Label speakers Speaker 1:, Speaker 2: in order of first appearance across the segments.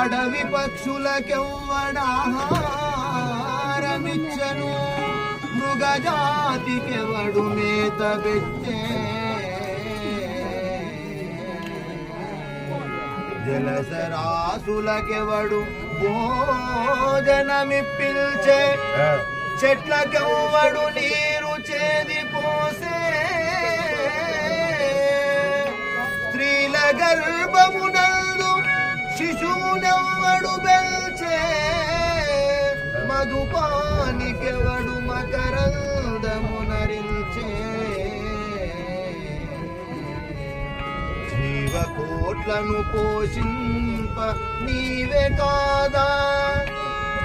Speaker 1: అడవి పక్షులకెవ్వడాహారమిచ్చను? మృగజాతికెవడు మేత పెట్టే? జలసరాసులకెవడు భోజనమిప్పిల్చే? చెట్లకెవ్వడు నీరు చేది పోసే? స్త్రీల గర్భమునందు మధుపానికెవడు మకరందమునరించే జీవకోట్లను పోషింప నీవే కాదా?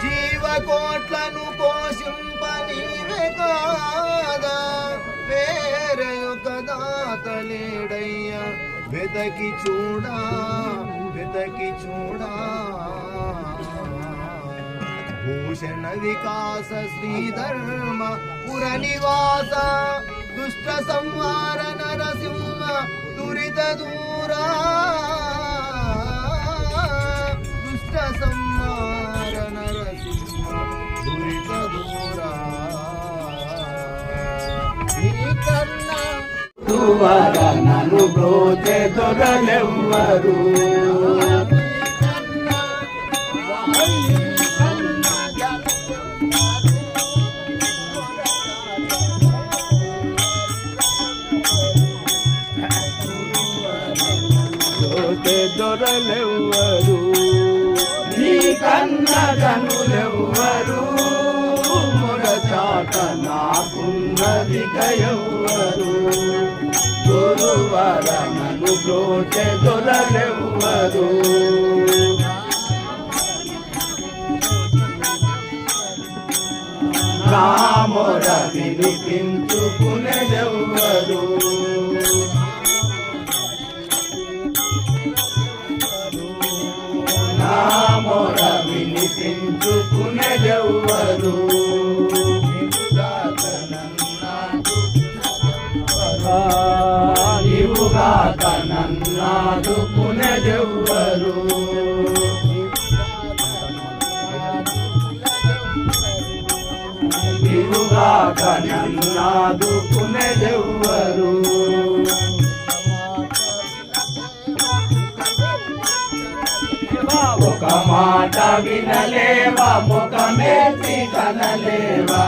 Speaker 1: జీవకోట్లను పోషింప నీవే కాదా? వేరే ఒక దాత వెతకి చూడా వెతకి చూడా. భూషణ వికాస శ్రీధర్మ పుర నివాస దుష్ట సంహార నరసింహ దురిత దూరా దుష్ట సంహార నరసింహ దురిత దూరా నీ కన్నా
Speaker 2: తువర బ్రోచే దొరలెవ్వరు. నీ కన్న కనులెవ్వరు మొరచాట నాకున్నది గయవ్వరు గురువర నన్ను బ్రోచే దొరలెవ్వరు. రామొర వినిపించుకునేదెవ్వరు వినిపించుకునేదెవ్వరు నీవుగాక నన్నాదుకునేదెవ్వరు నీవుగాక నన్నాదుకునేదెవ్వరు ఒక మాట వినలేవా ముఖమేసి కనలేవా?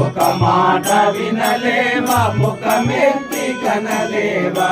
Speaker 2: ఒక మాట వినలేవా ముఖమెత్తి కనలేవా?